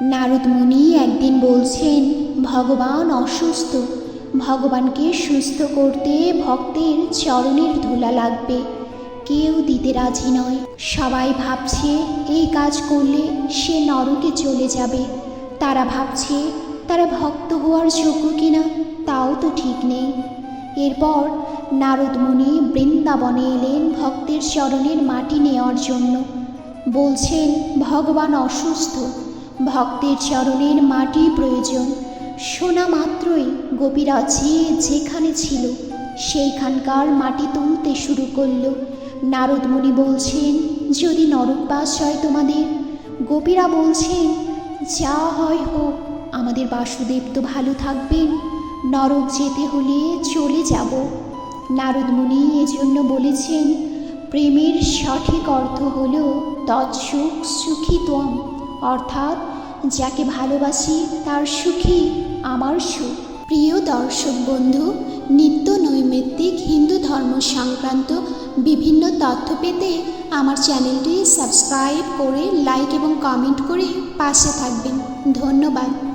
নারদ মুনি একদিন বলছেন, ভগবান অসুস্থ। ভগবানকে সুস্থ করতে ভক্তের চরণের ধুলা লাগবে। কেউ দিতে রাজি নয়। সবাই ভাবছে এই কাজ করলে সে নরকে চলে যাবে। তারা ভাবছে, তারা ভক্ত হওয়ার যোগ্য কিনা তাও তো ঠিক নেই। এরপর নারদ মুনি বৃন্দাবনে এলেন ভক্তের চরণের মাটি নেওয়ার জন্য। বলছেন, ভগবান অসুস্থ। ভক্তের চরণের মাটি প্রয়োজন। শোনা মাত্রই গোপীরা যে যেখানে ছিল, সেইখানকার মাটি তুলতে শুরু করল। নারদ মুনি বলছেন, যদি নরকবাস হয় তোমাদের? গোপীরা বলছেন, যা হয় হোক, আমাদের বাসুদেব তো ভালো থাকবেন। নরক যেতে হলে চলে যাব। নারদ মুনি এজন্য বলেছেন, প্রেমের সঠিক অর্থ হল তৎসুখ সুখী ত্বম অর্থাৎ যাকে ভালোবাসি তার সুখী আমার সুখ। প্রিয় দর্শক বন্ধু, নিত্য নৈমিত্তিক হিন্দু ধর্ম সংক্রান্ত বিভিন্ন তথ্য পেতে আমার চ্যানেলটি সাবস্ক্রাইব করে, লাইক এবং কমেন্ট করে পাশে থাকবেন। ধন্যবাদ।